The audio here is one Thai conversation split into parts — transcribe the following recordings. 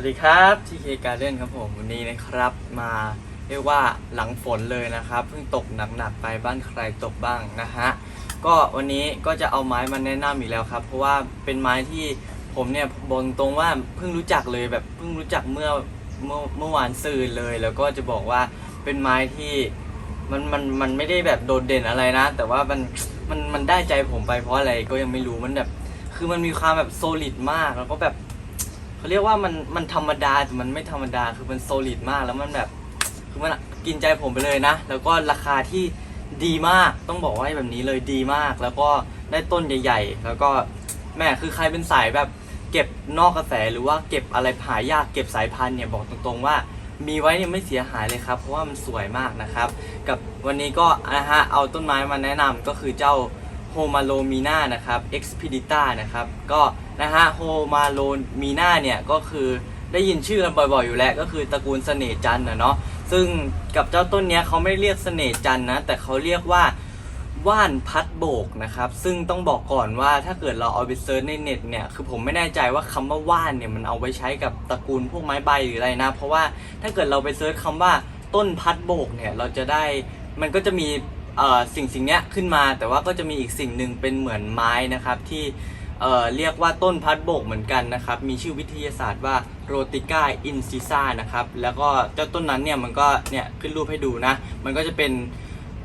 วัสดีครับทีเคการเด้นครับผมวันนี้นะครับมาเรียกว่าหลังฝนเลยนะครับเพิ่งตกหนักๆไปบ้านใครตกบ้างนะฮะก็วันนี้ก็จะเอาไม้มาแนะนำอีกแล้วครับ เพราะว่าเป็นไม้ที่ผมเนี่ยบอกตรงว่าเพิ่งรู้จักเลยแบบเพิ่งรู้จักเมื่อเมื่อเมื่อวานซืนเลย แล้วก็จะบอกว่าเป็นไม้ที่มันมันมันไม่ได้แบบโดดเด่นอะไรนะ แต่ว่ามันมันมันได้ใจผมไปเพราะอะไรก็ยังไม่รู้มันแบบคือมันมีความแบบโซลิดมากแล้วก็แบบ เขาเรียกว่ามันมันธรรมดาแต่มันไม่ธรรมดาคือมันโซลิดมากแล้วมันแบบคือมันกินใจผมไปเลยนะ แล้วก็ราคาที่ดีมากต้องบอกว่าให้แบบนี้เลยดีมาก แล้วก็ได้ต้นใหญ่ ๆ แล้วก็แม่คือใครเป็นสายแบบเก็บนอกกระแสหรือว่าเก็บอะไรหายากเก็บสายพันธุ์เนี่ยบอกตรงๆว่ามีไว้เนี่ยไม่เสียหายเลยครับ เพราะว่ามันสวยมากนะครับ กับวันนี้ก็นะฮะเอาต้นไม้มาแนะนำก็คือเจ้าโฮมาโลมีนานะครับ Expedita นะครับ ก็ นะฮะโฮมาโลมีนาเนี่ยก็คือได้ยินชื่อกันบ่อยๆอยู่แล้ว ก็คือตระกูลเสน่ห์จันนะเนาะซึ่งกับเจ้าต้นเนี้ยเขาไม่เรียกเสน่ห์จันนะ แต่เขาเรียกว่าว่านพัดโบกนะครับ ซึ่งต้องบอกก่อนว่าถ้าเกิดเราเอาไปเซิร์ชในเน็ตเนี่ย คือผมไม่แน่ใจว่าคำว่าว่านเนี่ยมันเอาไว้ใช้กับตระกูลพวกไม้ใบหรืออะไรนะ เพราะว่าถ้าเกิดเราไปเซิร์ชคำว่าต้นพัดโบกเนี่ย เราจะได้ มันก็จะมีสิ่งสิ่งเนี้ยขึ้นมา แต่ว่าก็จะมีอีกสิ่งหนึ่งเป็นเหมือนไม้นะครับที่ เอ่อเรียกว่าต้นพัดโบกเหมือนกันนะครับ มีชื่อวิทยาศาสตร์ว่าโรติก้าอินซิซ่านะครับ แล้วก็เจ้าต้นนั้นเนี่ยมันก็เนี่ยขึ้นรูปให้ดูนะ มันก็จะเป็น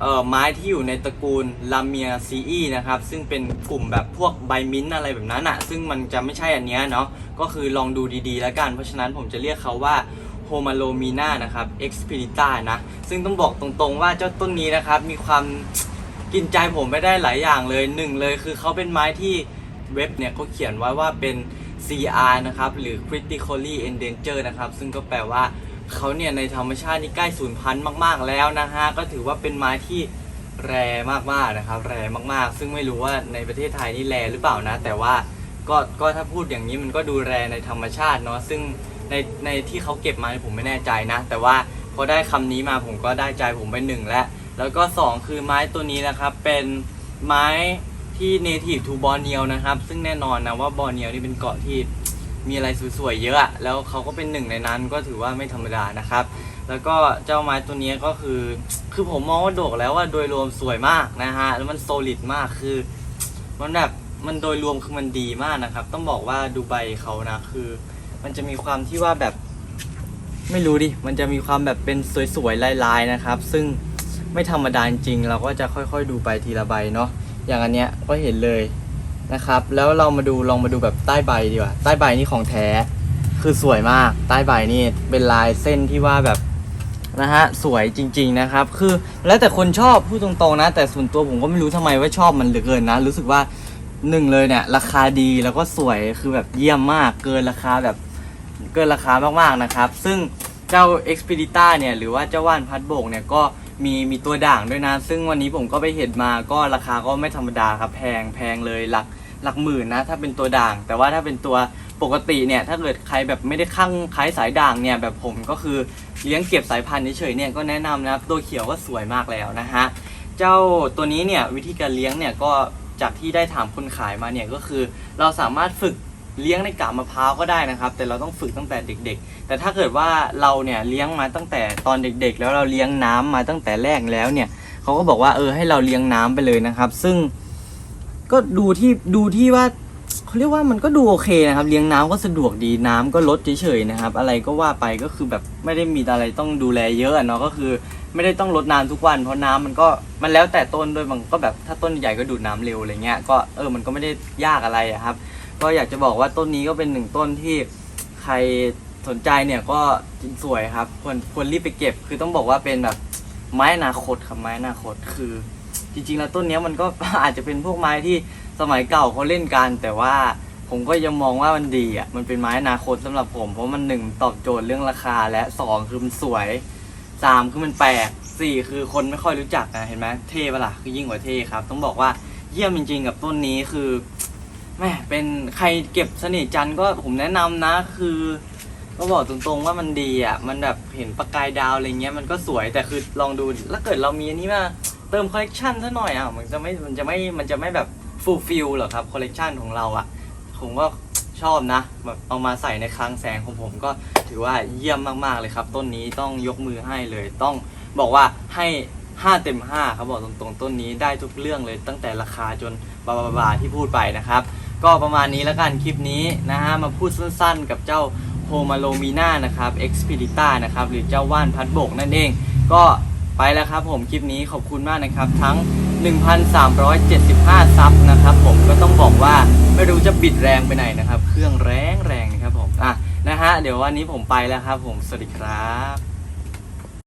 เอ่อไม้ที่อยู่ในตระกูลลาเมียซีอีนะครับ ซึ่งเป็นกลุ่มแบบพวกใบมิ้นท์อะไรแบบนั้นอะซึ่งมันจะไม่ใช่อันเนี้ยเนาะก็คือลองดูดีๆ แล้วกัน เพราะฉะนั้นผมจะเรียกเขาว่าโฮมาโลมีนานะครับเอ็กซ์พิริต้านะ ซึ่งต้องบอกตรงๆว่าเจ้าต้นนี้นะครับ มีความกินใจผมไม่ได้หลายอย่างเลยหนึ่งเลยคือเขาเป็นไม้ที่ เว็บเนี่ยเขาเขียนไว้ว่าเป็น CR นะครับ หรือ critically endangered นะครับ ซึ่งก็แปลว่าเขาเนี่ยในธรรมชาตินี่ใกล้สูญพันธุ์มาก ๆ แล้วนะฮะ ก็ถือว่าเป็นไม้ที่แรมาก ๆ นะครับ แรมาก ๆ ซึ่งไม่รู้ว่าในประเทศไทยนี่แรหรือเปล่านะ แต่ว่าก็ก็ถ้าพูดอย่างนี้มันก็ดูแรในธรรมชาติเนาะ ซึ่งในในที่เขาเก็บมาผมไม่แน่ใจนะ แต่ว่าพอได้คำนี้มาผมก็ได้ใจผมไปหนึ่งแล้ว แล้วก็สองคือไม้ตัวนี้นะครับเป็นไม้ ที่ native to Borneo นะครับ ซึ่งแน่นอนนะว่าบอร์เนียวนี่เป็นเกาะที่มีอะไรสวยๆเยอะ แล้วเขาก็เป็นหนึ่งในนั้นก็ถือว่าไม่ธรรมดานะครับ แล้วก็เจ้าไม้ตัวนี้ก็คือ คือผมมองว่าโดกแล้วว่าโดยรวมสวยมากนะฮะ แล้วมันโซลิดมากคือ มันแบบมันโดยรวมคือมันดีมากนะครับ ต้องบอกว่าดูใบเขานะคือ มันจะมีความที่ว่าแบบ ไม่รู้ดิ มันจะมีความแบบเป็นสวยๆลายๆนะครับ ซึ่งไม่ธรรมดาจริงเราก็จะค่อยๆ ดูไปทีละใบเนาะ อย่างอันเนี้ยก็เห็นเลยนะครับ แล้วเรามาดูลองมาดูแบบใต้ใบดีกว่า ใต้ใบนี่ของแท้ คือสวยมาก ใต้ใบนี่เป็นลายเส้นที่ว่าแบบนะฮะสวยจริง ๆนะครับ คือแล้วแต่คนชอบพูดตรงๆนะ แต่ส่วนตัวผมก็ไม่รู้ทำไมว่าชอบมันเหลือเกินนะ รู้สึกว่าหนึ่งเลยเนี่ยราคาดีแล้วก็สวยคือแบบเยี่ยมมาก เกินราคาแบบเกินราคามากๆนะครับ ซึ่งเจ้า Expedita เนี่ยหรือว่าเจ้าว่านพัดโบกเนี่ยก็ มีมีตัวด่างด้วยนะ ซึ่งวันนี้ผมก็ไปเห็นมาก็ราคาก็ไม่ธรรมดาครับแพงแพงเลยหลักหลักหมื่นนะ ถ้าเป็นตัวด่าง แต่ว่าถ้าเป็นตัวปกติเนี่ยถ้าเกิดใครแบบไม่ได้ข้างคล้ายสายด่างเนี่ยแบบผมก็คือเลี้ยงเก็บสายพันธุ์เฉยๆเนี่ยก็แนะนำนะครับตัวเขียวก็สวยมากแล้วนะฮะเจ้าตัวนี้เนี่ยวิธีการเลี้ยงเนี่ยก็จากที่ได้ถามคนขายมาเนี่ยก็คือ เราสามารถฝึก เลี้ยงในกาบมะพร้าวก็ได้นะครับ แต่เราต้องฝึกตั้งแต่เด็ก ๆ แต่ถ้าเกิดว่าเราเนี่ยเลี้ยงมาตั้งแต่ตอนเด็ก ๆ แล้วเราเลี้ยงน้ำมาตั้งแต่แรกแล้วเนี่ยเขาก็บอกว่าเออให้เราเลี้ยงน้ำไปเลยนะครับ ซึ่งก็ดูที่ดูที่ว่าเขาเรียกว่ามันก็ดูโอเคนะครับ เลี้ยงน้ำก็สะดวกดีน้ำก็ลดเฉยๆนะครับ อะไรก็ว่าไปก็คือแบบไม่ได้มีอะไรต้องดูแลเยอะเนาะก็คือ ไม่ได้ต้องรดน้ำทุกวัน เพราะน้ำมันก็มันแล้วแต่ต้นด้วยบางก็แบบถ้าต้นใหญ่ก็ดูดน้ำเร็วอะไรเงี้ยก็เออมันก็ไม่ได้ยากอะไระครับ ก็อยากจะบอกว่าต้นนี้ก็เป็นหนึ่งต้นที่ใครสนใจเนี่ยก็สวยครับควรควรรีบไปเก็บ คือต้องบอกว่าเป็นแบบไม้อนาคตครับไม้อนาคตคือ จริงๆ แล้วต้นนี้มันก็อาจจะเป็นพวกไม้ที่สมัยเก่าเขาเล่นกัน แต่ว่าผมก็ยังมองว่ามันดีอะมันเป็นไม้อนาคตสำหรับผม เพราะมันหนึ่งตอบโจทย์เรื่องราคาและสองคือมันสวยสามคือมันแปลกสี่คือคนไม่ค่อยรู้จักนะเห็นไหมเท่ปะล่ะคือยิ่งกว่าเท่ครับ ต้องบอกว่าเยี่ยมจริงๆ กับต้นนี้คือ แม่เป็นใครเก็บเสน่ห์จันทร์ก็ผมแนะนำนะ คือ ก็บอกตรงๆว่ามันดีอะ มันแบบเห็นประกายดาวอะไรเงี้ยมันก็สวยแต่คือลองดูถ้าเกิดเรามีอันนี้มาเติมคอลเลกชันซะหน่อยอะมันจะไม่มันจะไม่มันจะไม่แบบฟูลฟิลหรอครับคอลเลกชันของเราอะผมก็ชอบนะแบบเอามาใส่ในคลังแสงของผมก็ถือว่าเยี่ยมมากๆเลยครับ ต้นนี้ต้องยกมือให้เลยต้องบอกว่าให้ 5 เต็ม5ครับบอกตรงๆต้นนี้ได้ทุกเรื่องเลยตั้งแต่ราคาจนบาบาบาที่พูดไปนะครับ ก็ประมาณนี้แล้วกันคลิปนี้นะฮะมาพูดสั้นๆ กับเจ้าโฮมาโลมีนานะครับ Expedita นะครับหรือเจ้าว่านพัดบกนั่นเอง ก็ไปแล้วครับผมคลิปนี้ขอบคุณมากนะครับ ทั้ง 1,375 ซับนะครับผมก็ต้องบอกว่าไม่รู้จะบิดแรงไปไหนนะครับ เครื่องแรงแรงนะครับผมอะนะฮะเดี๋ยววันนี้ผมไปแล้วครับผมสวัสดีครับ